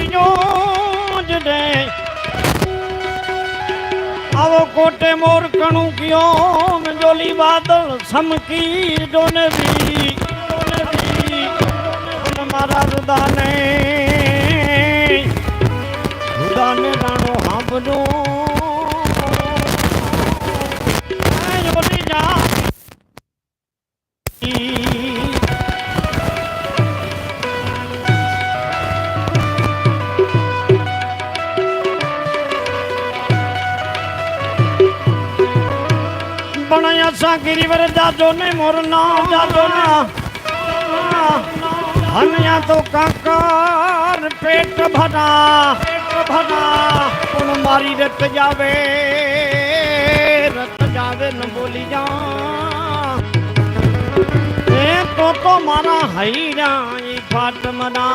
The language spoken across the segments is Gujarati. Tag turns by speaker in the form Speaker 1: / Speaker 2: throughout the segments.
Speaker 1: કીજો જ રે આવો કોટે મોર કણું કયો જોલી બાદળ સમકી અને મારા રુદાને. રુદાને રાણો હાંભજો ના ગિરિવર દાદો ને મોર ના દાદો ના. અહીંયા તો કાંકર પેટ ભરા પેટ ભરા. પણ મારી રત જાવે રત જાવે ન બોલી જા. એ તો તો મારા હૈરા ફાટમના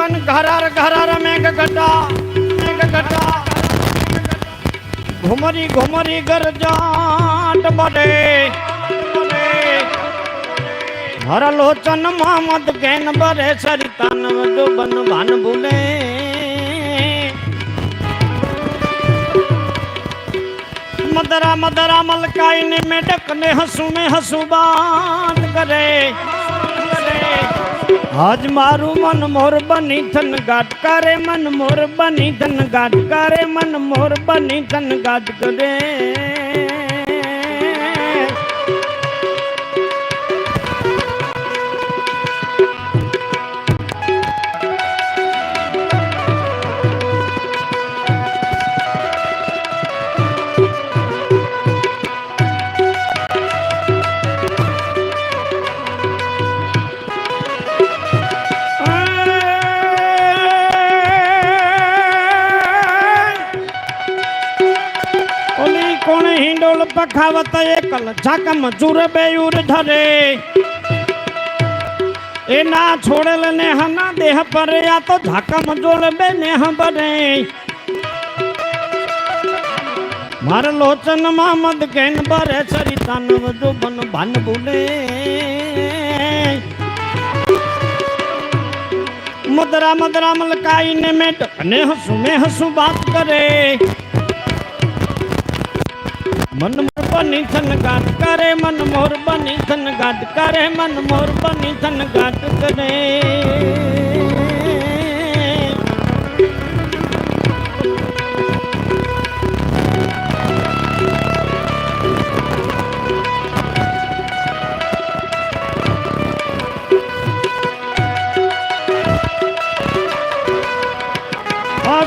Speaker 1: ગન ઘરાર ઘરાર મેઘ ઘટા મેઘ ઘટા. ઘુમરી ઘુમરી ગરજાટ બડે, હર લોચન મોહમ્મદ ગેન બરે સરિતાન વજો બન ભાન ભૂલે. મદરા મદરા મલકાઈ ને મેડક ને હસુ ને હસુ બાત કરે કરે. આજ મારું મન મોર બની થન ગાટ કરે મન મોર બની થન ગાટ કરે મન મોર બની થન ગાટ પખાવત એકલ ઝાકમ જુર બેયુર ધરે. એ ના છોડેલ ને હના દેહ પર આ તો ઝાકમ જોડ બે ને હબરે માર લોચન મામદ કેન બરે સરિતાન વધુ બન ભાન ભૂલે. મદરા મદરા મલકાઈ ને મેટ ને હસુ મે હસુ વાત કરે. મન મોર બની થન ગાટ કરે મન મોર બની થન ગાટ કરે મન મોર બની થન ગાટ કરે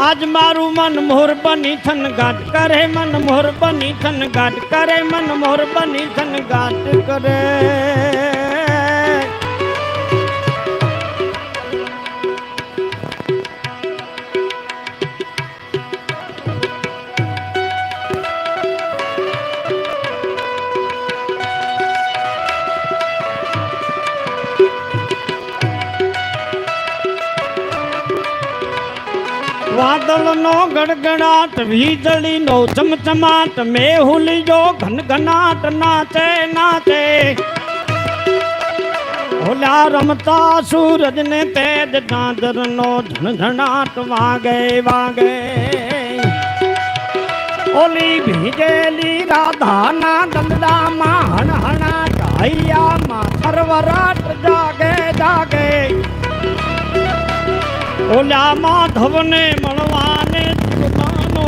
Speaker 1: આજ મારું મન મોર બની થન ગાટ કરે, મન મોર બની થન ગાટ કરે, મન મોર બની થન ગાટ કરે. વાદળ નો ગડગડાટ વીજળી નો ચમચમાટ મેહુલી જો ઘનઘનાટ નાચે નાચે. ઓલા રમતા સૂરજ ને તેજ દાદર નો ધણધણાટ વાગે વાગે. ઓલી ભીજેલી રાધાના દંડામાં હણહણા ઢાઈયામાં સરવરાટ જાગે જાગે. ઓલા માધવને મળવાને જુગતાનો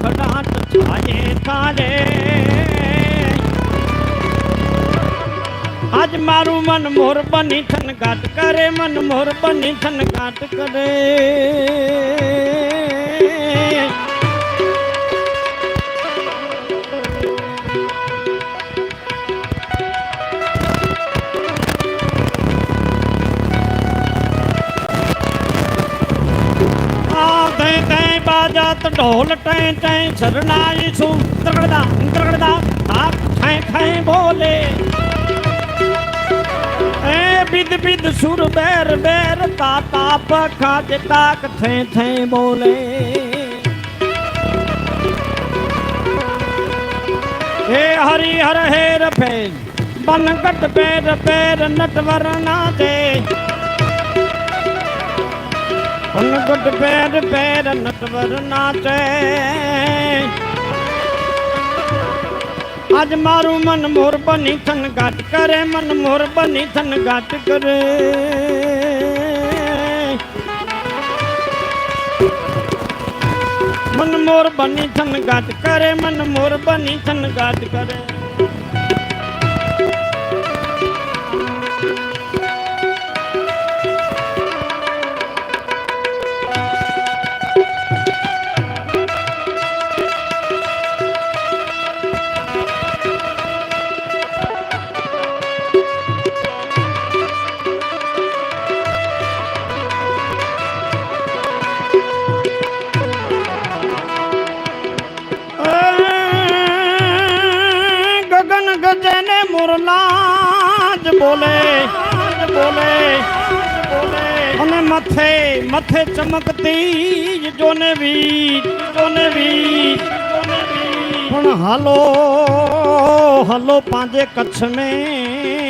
Speaker 1: ખડાટ થાય તારે. આજ મારું મન મોર બની થન ગાટ કરે, મન મોર બની થન ગાટ કરે. વાજત ઢોલ ટે ટે શરણાઈ છું. ત્રગડદા ત્રગડદા આ થે થે બોલે. એ બિદ બિદ સુર બેર બેર તા પખા જે તાક થે થે બોલે. હે હરિ હર હેર ફેર, બનગટ પેર પેર નટવર નાચે બનગટ પેર પેર નટવર નાચે આજ મારું મન મોર બની થન ગાટ કરે મન મોર બની થન ગાટ કરે મન મોર બની થન ગાટ કરે મન મોર બની થન ગાટ કરે ગગન બોલે બોલે અને મથે મથે ચમકતી જોને વીજ જોને વીજ. પણ હાલો હાલો પાંજે કચ્છ મેં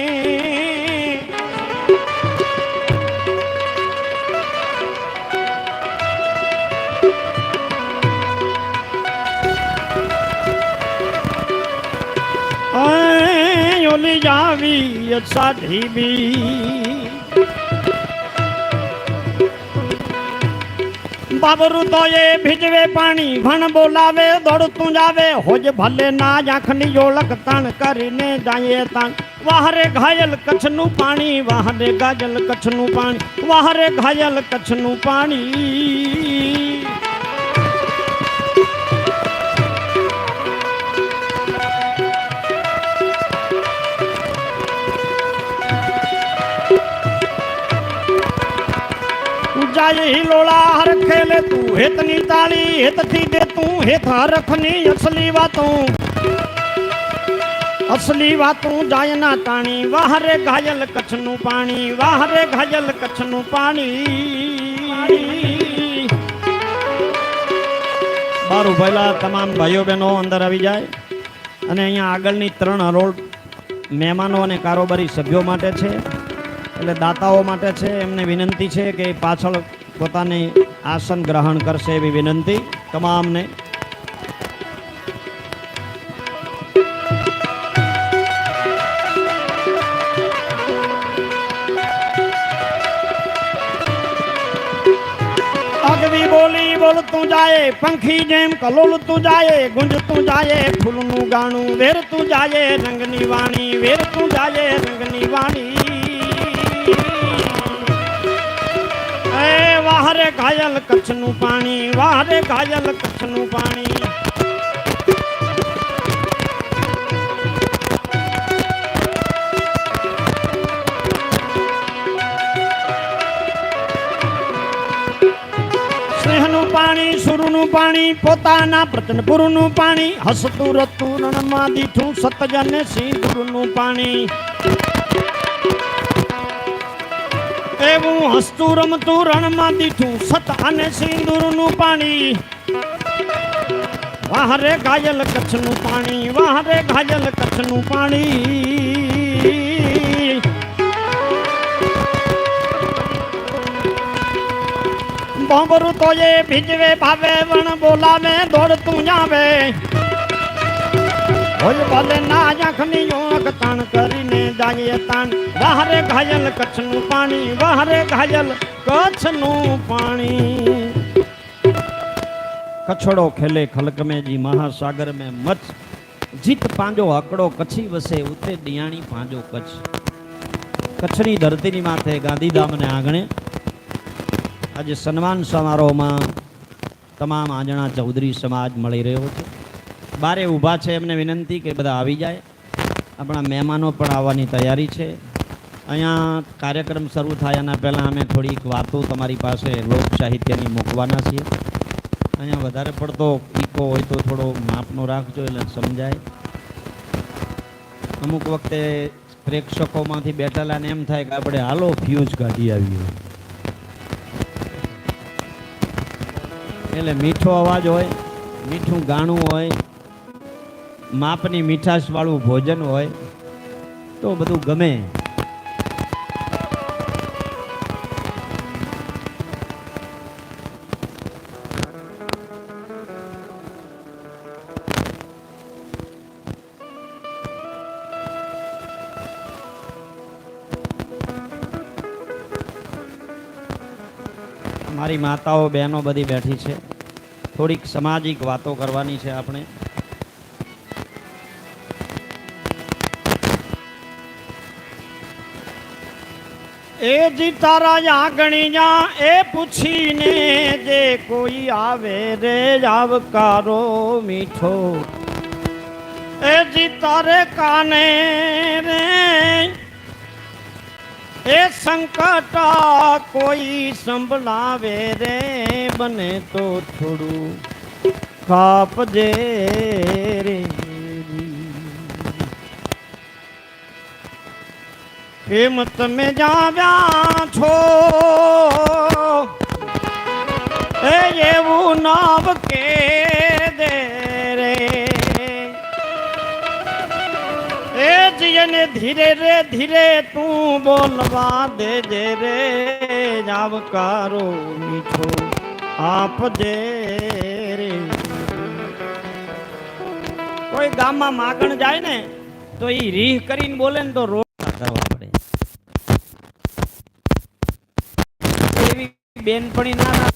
Speaker 1: બોલી જાવી સાધી બી. બાબરું તો એ ભીજવે પાણી, ભણ બોલાવે, દોડતું જાવે. હોજ ભલે ના આંખની ઓળખ તણ કરીને જાયે તણ. વાહરે ઘાયલ કચ્છનું પાણી, વાહરે ગાજલ કચ્છનું પાણી, વાહરે ઘાયલ કચ્છનું પાણી. જાય હિલોળા હર ખેલે તું. હેતની તાળી હેતથી દે તું. હેત હરખની અસલી વાતું. અસલી વાતું જાય ના તાણી. વાહરે ઘાયલ કચ્છનું પાણી. વાહરે ઘાયલ કચ્છનું પાણી. મારું ભયલા તમામ ભાઈઓ બહેનો અંદર આવી જાય. અને અહીંયા આગળની ત્રણ હરોળ મહેમાનો અને કારોબારી સભ્યો માટે છે. એટલે દાતાઓ માટે છે. એમને વિનંતી છે કે પાછળ પોતાની આસન ગ્રહણ કરશે એવી વિનંતી તમામને. અગવી બોલી બોલતું જાય, પંખી જેમ કલોલતું જાય, ગુંજતું જાય, ફૂલનું ગાણું વેરતું જાય, રંગની વાણી વેરતું જાય, રંગની વાણી વાહરે ઘાયલ કચ્છનું પાણી વાહરે ઘાયલ કચ્છનું પાણી સ્નેહનું પાણી, સુરનું પાણી, પોતાના પ્રચંડપુરનું પાણી, હસતું રતું રણમાં દીઠું સતજને સિંદુરનું પાણી. એવું હસતું રમતું રણમાં દીઠું સત અને સિંદુરનું પાણી. વાહરે ઘાયલ કચ્છનું પાણી વાહરે ઘાયલ કચ્છનું પાણી. બોંબરું તો એ ભીજવે, ભાવે, વણ બોલાવે, દોડતું જાવે હોય ભલે ના આંખની ઓળખ તાણ કરીને જાઈએ તાણ. વહારે ઘાયલ કચ્છનું પાણી, વહારે ઘાયલ કચ્છનું પાણી. કછડો ખેલે ખલકમે જી મહાસાગર મે મચ જીત પાંજો હકડો કચ્છી વસે ઉતે દિયાણી પાંજો કચ્છ. કચ્છની ધરતીની માથે ગાંધીધામને આંગણે. આજે સન્માન સમારોહમાં તમામ આંજણા ચૌધરી સમાજ મળી રહ્યો છે. બારે ઊભા છે એમને વિનંતી કે બધા આવી જાય. આપણા મહેમાનો પણ આવવાની તૈયારી છે. અહીંયા કાર્યક્રમ શરૂ થાય એના પહેલાં અમે થોડીક વાતો તમારી પાસે લોક સાહિત્યની મૂકવાના છીએ. અહીંયા વધારે પડતો ઈકો હોય તો થોડો માપનો રાખજો એટલે સમજાય. અમુક વખતે પ્રેક્ષકોમાંથી બેઠેલાને એમ થાય કે આપણે હાલો ફ્યુઝ કાઢી આવીએ. એટલે મીઠો અવાજ હોય, મીઠું ગાણું હોય માપની મીઠાશવાળું ભોજન હોય તો બધું ગમે. મારી માતાઓ, બહેનો બધી બેઠી છે. થોડીક સામાજિક વાતો કરવાની છે આપણે. એ જી તારા આગણી જા એ પૂછીને જે કોઈ આવે રે આવકારો મીઠો. એ જી તારે કાને રે? એ સંકટ કોઈ સંભળાવે રે? બને તો થોડું કાપજે રે. કેમ તમે જાવ્યા છો. એ એવું નામ કે દે રે. એ જીને ધીરે રે, ધીરે તું બોલવા દેજે રે. કારો મીઠો આપજે રે. કોઈ ગામમાં માગણ જાય ને, તો એ રીહ કરીને બોલે ને તો રોટલા bien por nada.